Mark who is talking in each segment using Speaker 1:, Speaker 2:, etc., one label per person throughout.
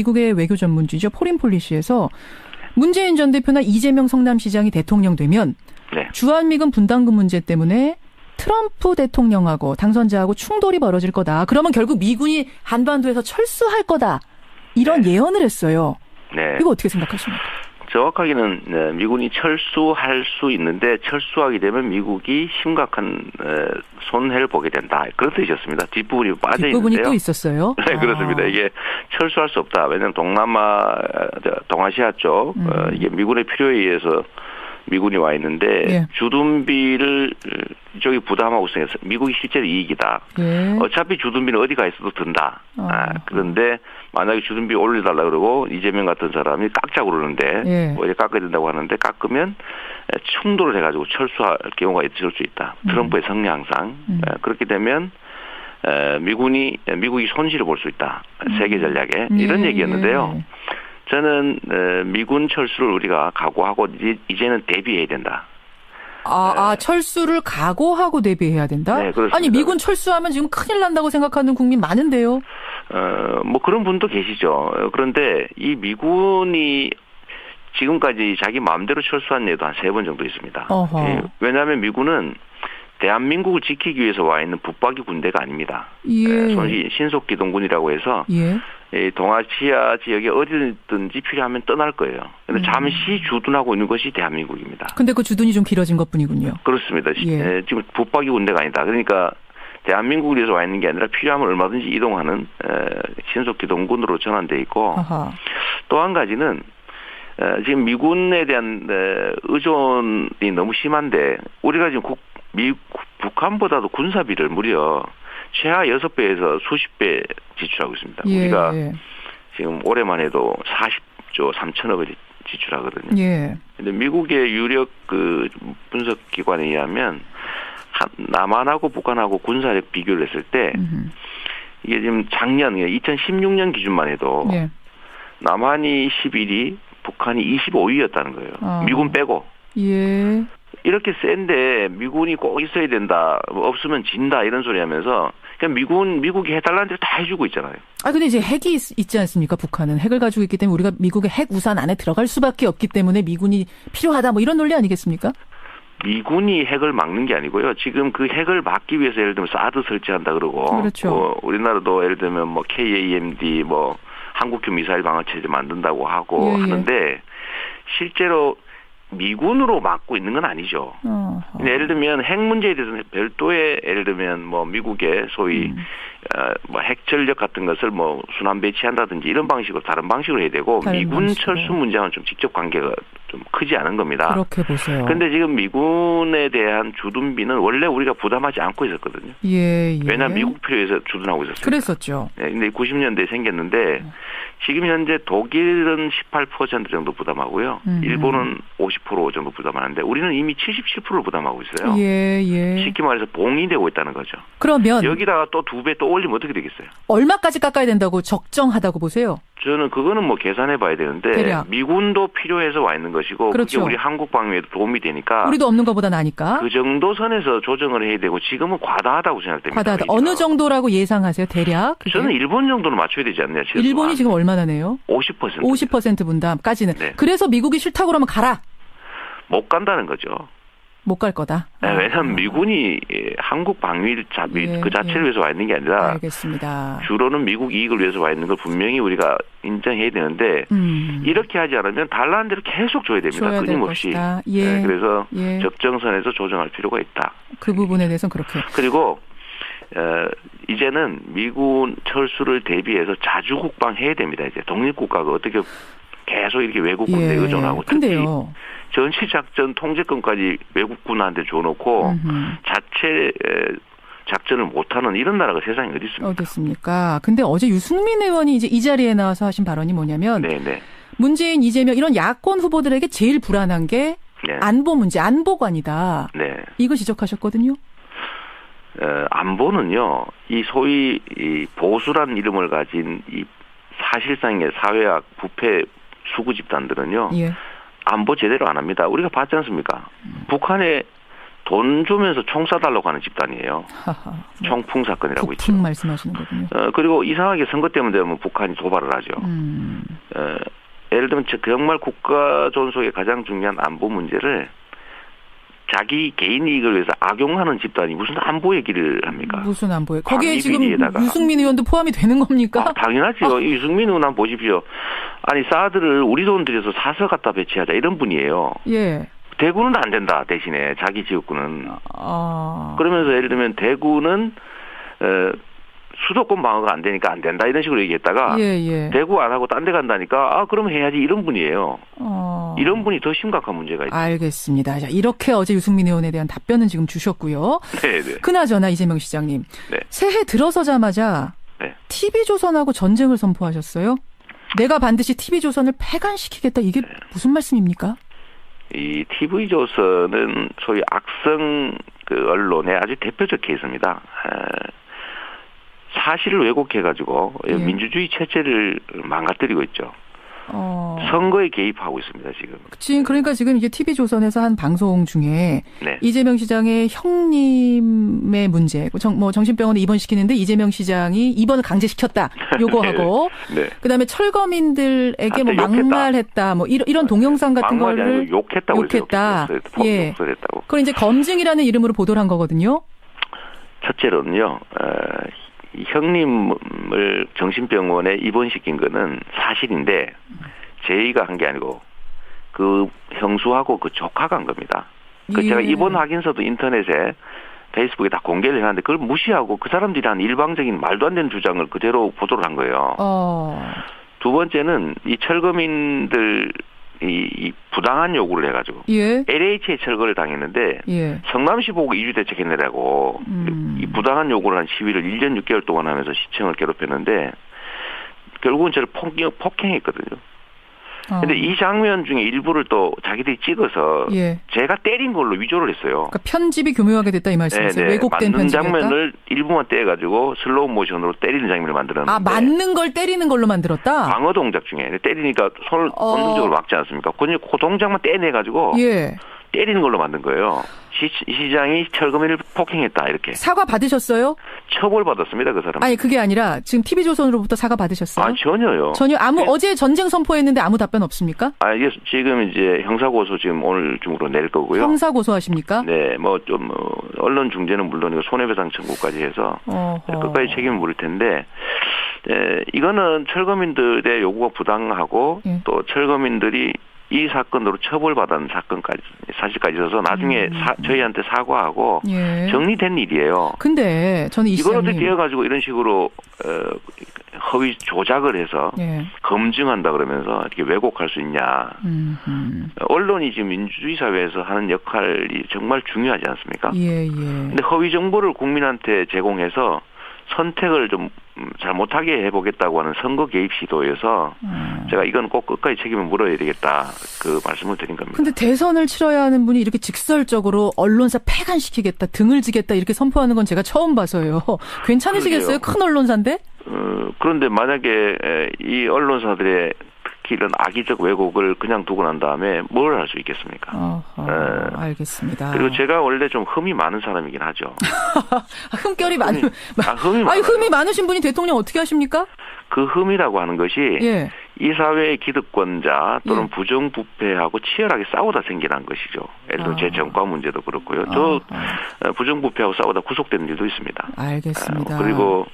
Speaker 1: 미국의 외교 전문지죠. 포린 폴리시에서 문재인 전 대표나 이재명 성남시장이 대통령 되면
Speaker 2: 네.
Speaker 1: 주한미군 분담금 문제 때문에 트럼프 대통령하고 당선자하고 충돌이 벌어질 거다. 그러면 결국 미군이 한반도에서 철수할 거다. 이런
Speaker 2: 네.
Speaker 1: 예언을 했어요.
Speaker 2: 네.
Speaker 1: 이거 어떻게 생각하십니까?
Speaker 2: 정확하게는 네, 미군이 철수할 수 있는데 철수하게 되면 미국이 심각한 에, 손해를 보게 된다. 그런 뜻이었습니다. 뒷부분이 빠져
Speaker 1: 뒷부분이
Speaker 2: 있는데요.
Speaker 1: 또 있었어요.
Speaker 2: 네, 그렇습니다.
Speaker 1: 아.
Speaker 2: 이게 철수할 수 없다. 왜냐하면 동남아, 저, 동아시아 쪽
Speaker 1: 음.
Speaker 2: 어, 이게 미군의 필요에 의해서 미군이 와 있는데
Speaker 1: 예.
Speaker 2: 주둔비를 어, 이쪽이 부담하고 있어서 미국이 실제로 이익이다.
Speaker 1: 예.
Speaker 2: 어차피 주둔비는 어디 가 있어도 든다.
Speaker 1: 어.
Speaker 2: 아, 그런데 만약에 주둔비 올려달라 그러고 이재명 같은 사람이 깎자고 그러는데
Speaker 1: 예.
Speaker 2: 뭐 이제 깎아야 된다고 하는데 깎으면 에, 충돌을 해가지고 철수할 경우가 있을 수 있다. 트럼프의 성향상
Speaker 1: 음.
Speaker 2: 에, 그렇게 되면 에, 미군이 미국이 손실을 볼 수 있다. 세계 전략에 이런
Speaker 1: 예,
Speaker 2: 얘기였는데요.
Speaker 1: 예.
Speaker 2: 저는 에, 미군 철수를 우리가 각오하고 이제- 이제는 대비해야 된다.
Speaker 1: 아, 아, 철수를 각오하고 대비해야 된다?
Speaker 2: 네, 그렇습니다.
Speaker 1: 아니, 미군 철수하면 지금 큰일 난다고 생각하는 국민 많은데요.
Speaker 2: 어, 뭐 그런 분도 계시죠. 어, 그런데 이 미군이 지금까지 자기 마음대로 철수한 예도 한 세 번 정도 있습니다. 예, 왜냐하면 미군은 대한민국을 지키기 위해서 와 있는 붙박이 군대가 아닙니다.
Speaker 1: 예.
Speaker 2: 예, 신속기동군이라고 해서
Speaker 1: 예.
Speaker 2: 이 동아시아 지역에 어디든지 필요하면 떠날 거예요. 근데
Speaker 1: 음.
Speaker 2: 잠시 주둔하고 있는 것이 대한민국입니다.
Speaker 1: 근데 그 주둔이 좀 길어진 것 뿐이군요.
Speaker 2: 그렇습니다. 시-
Speaker 1: 예.
Speaker 2: 에, 지금 붙박이 군대가 아니다. 그러니까 대한민국을 위해서 와 있는 게 아니라 필요하면 얼마든지 이동하는 에, 신속 기동군으로 전환돼 있고. 또 한 가지는 에, 지금 미군에 대한 에, 의존이 너무 심한데 우리가 지금 국, 미, 북한보다도 군사비를 무려 최하 6배에서 수십 배 지출하고 있습니다.
Speaker 1: 예.
Speaker 2: 우리가
Speaker 1: 예.
Speaker 2: 지금 올해만 해도 40조 3천억을 지출하거든요.
Speaker 1: 예.
Speaker 2: 근데 미국의 유력 그 분석 기관에 의하면 한- 남한하고 북한하고 군사력 비교를 했을 때
Speaker 1: 음흠.
Speaker 2: 이게 지금 작년 2016년 기준만 해도
Speaker 1: 예.
Speaker 2: 남한이 11위, 북한이 25위였다는 거예요.
Speaker 1: 어.
Speaker 2: 미군 빼고.
Speaker 1: 예.
Speaker 2: 이렇게 센데 미군이 꼭 있어야 된다. 뭐 없으면 진다 이런 소리 하면서 그냥 미군 미국이 해달라는 대로 다 해주고 있잖아요.
Speaker 1: 아, 근데 이제 핵이 있, 있지 않습니까? 북한은 핵을 가지고 있기 때문에 우리가 미국의 핵 우산 안에 들어갈 수밖에 없기 때문에 미군이 필요하다 뭐 이런 논리 아니겠습니까?
Speaker 2: 미군이 핵을 막는 게 아니고요. 지금 그 핵을 막기 위해서 예를 들면 사드 설치한다 그러고
Speaker 1: 그렇죠.
Speaker 2: 뭐 우리나라도 예를 들면 뭐 KAMD 뭐 한국형 미사일 방어 체제 만든다고 하고
Speaker 1: 예, 예.
Speaker 2: 하는데 실제로 미군으로 막고 있는 건 아니죠.
Speaker 1: 어.
Speaker 2: 근데 예를 들면 핵 문제에 대해서는 별도의 예를 들면 뭐 미국의 소위
Speaker 1: 음.
Speaker 2: 어, 뭐 핵 전력 같은 것을 뭐 순환 배치한다든지 이런 방식으로 다른 방식으로 해야 되고 미군
Speaker 1: 방식으로.
Speaker 2: 철수 문제와는 좀 직접 관계가 좀 크지 않은 겁니다.
Speaker 1: 그렇게 보세요.
Speaker 2: 근데 지금 미군에 대한 주둔비는 원래 우리가 부담하지 않고 있었거든요.
Speaker 1: 예, 예.
Speaker 2: 왜냐하면 미국 필요해서 주둔하고 있었어요.
Speaker 1: 그랬었죠.
Speaker 2: 네, 근데 90년대에 생겼는데 지금 현재 독일은 18% 정도 부담하고요.
Speaker 1: 음.
Speaker 2: 일본은 50% 정도 부담하는데 우리는 이미 77%를 부담하고 있어요.
Speaker 1: 예, 예.
Speaker 2: 쉽게 말해서 봉이 되고 있다는 거죠.
Speaker 1: 그러면
Speaker 2: 여기다가 또 두 배 또 올리면 어떻게 되겠어요?
Speaker 1: 얼마까지 깎아야 된다고 적정하다고 보세요?
Speaker 2: 저는 그거는 뭐 계산해 봐야 되는데
Speaker 1: 대략.
Speaker 2: 미군도 필요해서 와 있는 것이고
Speaker 1: 그렇죠.
Speaker 2: 그게 우리 한국 방위에도 도움이 되니까
Speaker 1: 우리도 없는 것보다 나니까.
Speaker 2: 그 정도 선에서 조정을 해야 되고 지금은 과다하다고 생각됩니다.
Speaker 1: 과다하다. 어느 정도라고 예상하세요? 대략? 그게?
Speaker 2: 저는 일본 정도는 맞춰야 되지 않냐. 최소한.
Speaker 1: 일본이 지금 얼마나 내요?
Speaker 2: 50%.
Speaker 1: 50% 분담까지는.
Speaker 2: 네.
Speaker 1: 그래서 미국이 싫다고 그러면 가라.
Speaker 2: 못 간다는 거죠.
Speaker 1: 못 갈 거다.
Speaker 2: 네,
Speaker 1: 아,
Speaker 2: 왜냐하면
Speaker 1: 아.
Speaker 2: 미군이 예, 한국 방위 자,
Speaker 1: 예,
Speaker 2: 그 자체를
Speaker 1: 예.
Speaker 2: 위해서 와 있는 게 아니라
Speaker 1: 알겠습니다.
Speaker 2: 주로는 미국 이익을 위해서 와 있는 걸 분명히 우리가 인정해야 되는데
Speaker 1: 음.
Speaker 2: 이렇게 하지 않으면 달라는 대로 계속 줘야 됩니다.
Speaker 1: 줘야 될
Speaker 2: 끊임없이.
Speaker 1: 예.
Speaker 2: 네, 그래서
Speaker 1: 예.
Speaker 2: 적정선에서 조정할 필요가 있다.
Speaker 1: 그 부분에 대해서는 그렇게.
Speaker 2: 그리고 어, 이제는 미군 철수를 대비해서 자주 국방 해야 됩니다. 이제 독립국가가 어떻게 계속 이렇게 외국군에
Speaker 1: 예.
Speaker 2: 의존하고
Speaker 1: 근데요.
Speaker 2: 전시작전 통제권까지 외국군한테 줘놓고
Speaker 1: 음흠.
Speaker 2: 자체 에, 작전을 못하는 이런 나라가 세상에 어디 있습니까?
Speaker 1: 어떻습니까? 근데 어제 유승민 의원이 이제 이 자리에 나와서 하신 발언이 뭐냐면
Speaker 2: 네네.
Speaker 1: 문재인, 이재명 이런 야권 후보들에게 제일 불안한 게
Speaker 2: 네.
Speaker 1: 안보 문제, 안보관이다.
Speaker 2: 네.
Speaker 1: 이거 지적하셨거든요.
Speaker 2: 어, 안보는요, 이 소위 이 보수란 이름을 가진 이 사실상의 사회학 부패 수구 집단들은요,
Speaker 1: 예.
Speaker 2: 안보 제대로 안 합니다. 우리가 봤지 않습니까? 북한의 돈 주면서 총 쏴달라고 하는 집단이에요.
Speaker 1: 하하.
Speaker 2: 총풍 사건이라고 있죠.
Speaker 1: 북풍 말씀하시는 거군요.
Speaker 2: 어, 그리고 이상하게 선거 때문에 되면 북한이 도발을 하죠.
Speaker 1: 음.
Speaker 2: 어, 예를 들면 저- 정말 국가 존속의 가장 중요한 안보 문제를 자기 개인 이익을 위해서 악용하는 집단이 무슨 안보 얘기를 합니까?
Speaker 1: 무슨 안 보여? 거기에 지금
Speaker 2: 비리에다가.
Speaker 1: 유승민 의원도 포함이 되는 겁니까?
Speaker 2: 아, 당연하죠. 이 유승민 의원 한번 보십시오. 아니 사드를 우리 돈 들여서 사서 갖다 배치하자 이런 분이에요.
Speaker 1: 예.
Speaker 2: 대구는 안 된다 대신에 자기 지역구는
Speaker 1: 아.
Speaker 2: 그러면서 예를 들면 대구는 어, 수도권 방어가 안 되니까 안 된다 이런 식으로 얘기했다가
Speaker 1: 예, 예.
Speaker 2: 대구 안 하고 딴 데 간다니까 아 그럼 해야지 이런 분이에요.
Speaker 1: 어.
Speaker 2: 이런 분이 더 심각한 문제가 있죠.
Speaker 1: 알겠습니다. 자, 이렇게 어제 유승민 의원에 대한 답변은 지금 주셨고요.
Speaker 2: 네, 네.
Speaker 1: 그나저나 이재명 시장님.
Speaker 2: 네.
Speaker 1: 새해 들어서자마자
Speaker 2: 네.
Speaker 1: TV조선하고 전쟁을 선포하셨어요? 내가 반드시 TV조선을 폐간시키겠다. 이게 무슨 말씀입니까?
Speaker 2: 이 TV 조선은 소위 악성 그 언론의 아주 대표적 케이스입니다. 에, 사실을 왜곡해가지고
Speaker 1: 예.
Speaker 2: 민주주의 체제를 망가뜨리고 있죠.
Speaker 1: 어.
Speaker 2: 선거에 개입하고 있습니다 지금.
Speaker 1: 지금 그러니까 지금 이게 TV조선에서 한 방송 중에
Speaker 2: 네.
Speaker 1: 이재명 시장의 형님의 문제, 정, 뭐 정신병원에 입원시키는데 이재명 시장이 입원을 강제시켰다. 요거하고
Speaker 2: 네.
Speaker 1: 그다음에 철거민들에게 뭐
Speaker 2: 욕했다.
Speaker 1: 막말했다. 뭐 이런 이런 동영상 같은 거를
Speaker 2: 욕했다고
Speaker 1: 욕했다.
Speaker 2: 그랬어요.
Speaker 1: 예. 그걸 이제 검증이라는 이름으로 보도를 한 거거든요.
Speaker 2: 첫째로는요. 어, 이 형님을 정신병원에 입원시킨 거는 사실인데 저희가 한 게 아니고 그 형수하고 그 조카가 한 겁니다. 그
Speaker 1: 예.
Speaker 2: 제가 입원 확인서도 인터넷에 페이스북에 다 공개를 해놨는데 그걸 무시하고 그 사람들이 한 일방적인 말도 안 되는 주장을 그대로 보도를 한 거예요.
Speaker 1: 어.
Speaker 2: 두 번째는 이 철거민들 이, 이 부당한 요구를 해가지고
Speaker 1: 예.
Speaker 2: LH에 철거를 당했는데
Speaker 1: 예.
Speaker 2: 성남시 보고 이주 대책했느라고
Speaker 1: 음.
Speaker 2: 이 부당한 요구를 한 시위를 1년 6개월 동안 하면서 시청을 괴롭혔는데 결국은 저를 폭력, 폭행했거든요.
Speaker 1: 어.
Speaker 2: 근데 이 장면 중에 일부를 또 자기들이 찍어서
Speaker 1: 예.
Speaker 2: 제가 때린 걸로 위조를 했어요.
Speaker 1: 그러니까 편집이 교묘하게 됐다 이 말씀이세요. 왜곡된
Speaker 2: 네, 맞는
Speaker 1: 편집이었다.
Speaker 2: 장면을 일부만 떼가지고 슬로우 모션으로 때리는 장면을 만들었는데
Speaker 1: 아 맞는 걸 때리는 걸로 만들었다.
Speaker 2: 방어 동작 중에 때리니까 손을
Speaker 1: 어.
Speaker 2: 본능적으로 막지 않습니까? 그그 동작만 떼내가지고
Speaker 1: 예.
Speaker 2: 때리는 걸로 만든 거예요. 시, 시장이 철거민을 폭행했다 이렇게
Speaker 1: 사과 받으셨어요?
Speaker 2: 처벌 받았습니다 그 사람.
Speaker 1: 아니 그게 아니라 지금 TV조선으로부터 사과 받으셨어요?
Speaker 2: 아 전혀요.
Speaker 1: 전혀 아무
Speaker 2: 네.
Speaker 1: 어제 전쟁 선포했는데 아무 답변 없습니까?
Speaker 2: 아 이게 지금 이제 형사 고소 지금 오늘 중으로 낼 거고요.
Speaker 1: 형사 고소하십니까?
Speaker 2: 네, 뭐 좀 언론 중재는 물론이고 손해배상 청구까지 해서
Speaker 1: 어허.
Speaker 2: 끝까지 책임을 물을 텐데, 에, 이거는 철거민들의 요구가 부당하고
Speaker 1: 예.
Speaker 2: 또 철거민들이 이 사건으로 처벌받은 사건까지 사실까지 있어서 나중에
Speaker 1: 음.
Speaker 2: 사- 저희한테 사과하고
Speaker 1: 예.
Speaker 2: 정리된 일이에요.
Speaker 1: 근데 저는 이
Speaker 2: 이걸 어떻게
Speaker 1: 시장님
Speaker 2: 띄어가지고 이런 식으로 어, 허위 조작을 해서
Speaker 1: 예.
Speaker 2: 검증한다 그러면서 이렇게 왜곡할 수 있냐?
Speaker 1: 음, 음.
Speaker 2: 언론이 지금 민주주의 사회에서 하는 역할이 정말 중요하지 않습니까?
Speaker 1: 예, 예.
Speaker 2: 근데 허위 정보를 국민한테 제공해서 선택을 좀 잘 못하게 해보겠다고 하는 선거 개입 시도에서
Speaker 1: 음.
Speaker 2: 제가 이건 꼭 끝까지 책임을 물어야 되겠다 그 말씀을 드린 겁니다.
Speaker 1: 근데 대선을 치러야 하는 분이 이렇게 직설적으로 언론사 폐간시키겠다, 등을 지겠다 이렇게 선포하는 건 제가 처음 봐서요. 괜찮으시겠어요?
Speaker 2: 그러게요.
Speaker 1: 큰 언론사인데?
Speaker 2: 어, 그런데 만약에 에, 이 언론사들의 특히 이런 악의적 왜곡을 그냥 두고 난 다음에 뭘 할 수 있겠습니까?
Speaker 1: 어허,
Speaker 2: 네.
Speaker 1: 알겠습니다.
Speaker 2: 그리고 제가 원래 좀 흠이 많은 사람이긴 하죠.
Speaker 1: 아, 흠결이 많은.
Speaker 2: 아, 흠이 많아요.
Speaker 1: 흠이 많으신 분이 대통령 어떻게 하십니까?
Speaker 2: 그 흠이라고 하는 것이
Speaker 1: 예.
Speaker 2: 이 사회의 기득권자 또는
Speaker 1: 예.
Speaker 2: 부정부패하고 치열하게 싸우다 생겨난 것이죠. 예를 들어
Speaker 1: 아.
Speaker 2: 제 정과 문제도 그렇고요. 저
Speaker 1: 아,
Speaker 2: 어, 부정부패하고 싸우다 구속된 일도 있습니다.
Speaker 1: 알겠습니다.
Speaker 2: 어, 그리고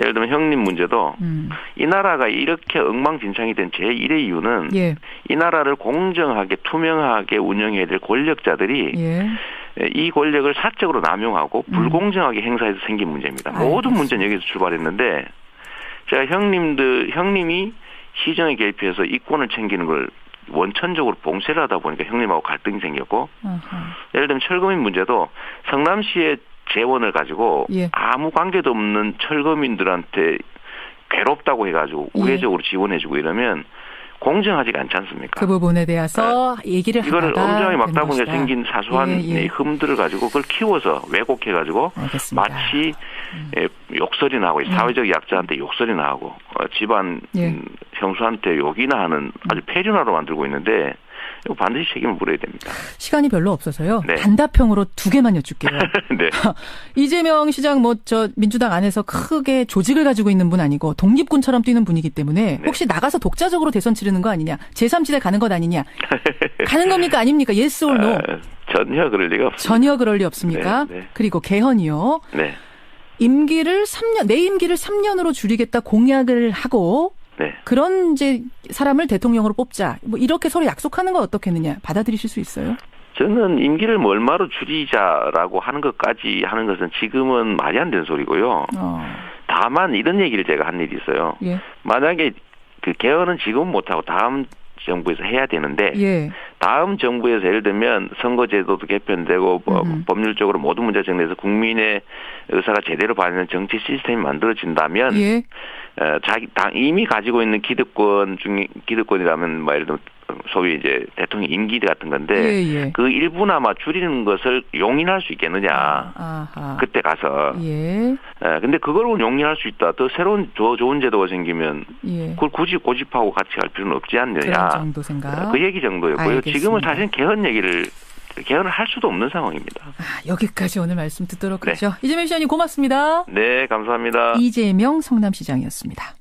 Speaker 2: 예를 들면 형님 문제도
Speaker 1: 음.
Speaker 2: 이 나라가 이렇게 엉망진창이 된 제1의 이유는
Speaker 1: 예.
Speaker 2: 이 나라를 공정하게 투명하게 운영해야 될 권력자들이
Speaker 1: 예.
Speaker 2: 이 권력을 사적으로 남용하고
Speaker 1: 음.
Speaker 2: 불공정하게 행사해서 생긴 문제입니다. 모든
Speaker 1: 알겠습니다.
Speaker 2: 문제는 여기서 출발했는데 제가 형님들 형님이 시정에 개입해서 이권을 챙기는 걸 원천적으로 봉쇄를 하다 보니까 형님하고 갈등이 생겼고
Speaker 1: 아하.
Speaker 2: 예를 들면 철거민 문제도 성남시의 재원을 가지고
Speaker 1: 예.
Speaker 2: 아무 관계도 없는 철거민들한테 괴롭다고 해가지고
Speaker 1: 예.
Speaker 2: 우회적으로 지원해주고 이러면 공정하지가 않지 않습니까?
Speaker 1: 그 부분에 대해서 얘기를
Speaker 2: 네. 이거를
Speaker 1: 하다가
Speaker 2: 엄정하게 막다 보니까
Speaker 1: 것이다.
Speaker 2: 생긴 사소한
Speaker 1: 예, 예.
Speaker 2: 이 흠들을 가지고 그걸 키워서 왜곡해 가지고
Speaker 1: 알겠습니다.
Speaker 2: 마치 에, 욕설이 나고 사회적 약자한테 욕설이 나고 어, 집안
Speaker 1: 예.
Speaker 2: 음, 형수한테 욕이나 하는 아주 폐륜화로 만들고 있는데 이거 반드시 책임을 물어야 됩니다.
Speaker 1: 시간이 별로 없어서요.
Speaker 2: 네.
Speaker 1: 단답형으로 두 개만 여쭐게요.
Speaker 2: 네.
Speaker 1: 이재명 시장 뭐 저 민주당 안에서 크게 조직을 가지고 있는 분 아니고 독립군처럼 뛰는 분이기 때문에
Speaker 2: 네.
Speaker 1: 혹시 나가서 독자적으로 대선 치르는 거 아니냐? 제3지대 가는 것 아니냐? 가는 겁니까 아닙니까? 예스 or no?
Speaker 2: 아, 전혀 그럴 리가 없습니다.
Speaker 1: 전혀 그럴 리 없습니까?
Speaker 2: 네, 네.
Speaker 1: 그리고 개헌이요.
Speaker 2: 네.
Speaker 1: 임기를 3년 내 임기를 3년으로 줄이겠다 공약을 하고
Speaker 2: 네.
Speaker 1: 그런 이제 사람을 대통령으로 뽑자. 뭐 이렇게 서로 약속하는 거 어떻겠느냐? 받아들이실 수 있어요?
Speaker 2: 저는 임기를 뭐 얼마로 줄이자라고 하는 것까지 하는 것은 지금은 말이 안 되는 소리고요.
Speaker 1: 어.
Speaker 2: 다만 이런 얘기를 제가 한 일이 있어요.
Speaker 1: 예.
Speaker 2: 만약에 그 개헌은 지금 못하고 다음 정부에서 해야 되는데
Speaker 1: 예.
Speaker 2: 다음 정부에서 예를 들면 선거제도도 개편되고 뭐. 법률적으로 모든 문제 정리해서 국민의 의사가 제대로 받는 정치 시스템이 만들어진다면
Speaker 1: 예.
Speaker 2: 어, 자기 당 이미 가지고 있는 기득권 중 기득권이라면 뭐 예를 들면 소위 이제 대통령 임기 같은 건데
Speaker 1: 예, 예.
Speaker 2: 그 일부나마 줄이는 것을 용인할 수 있겠느냐
Speaker 1: 아하.
Speaker 2: 그때 가서
Speaker 1: 예.
Speaker 2: 예, 근데 그걸 용인할 수 있다 더 새로운 더 좋은 제도가 생기면
Speaker 1: 예.
Speaker 2: 그걸 굳이 고집하고 같이 갈 필요는 없지 않느냐
Speaker 1: 정도 생각.
Speaker 2: 그 얘기 정도였고요
Speaker 1: 알겠습니다.
Speaker 2: 지금은 사실 개헌 얘기를 개헌을 할 수도 없는 상황입니다
Speaker 1: 아, 여기까지 오늘 말씀 듣도록
Speaker 2: 네.
Speaker 1: 하죠. 이재명 시장님 고맙습니다.
Speaker 2: 네 감사합니다
Speaker 1: 이재명 성남시장이었습니다.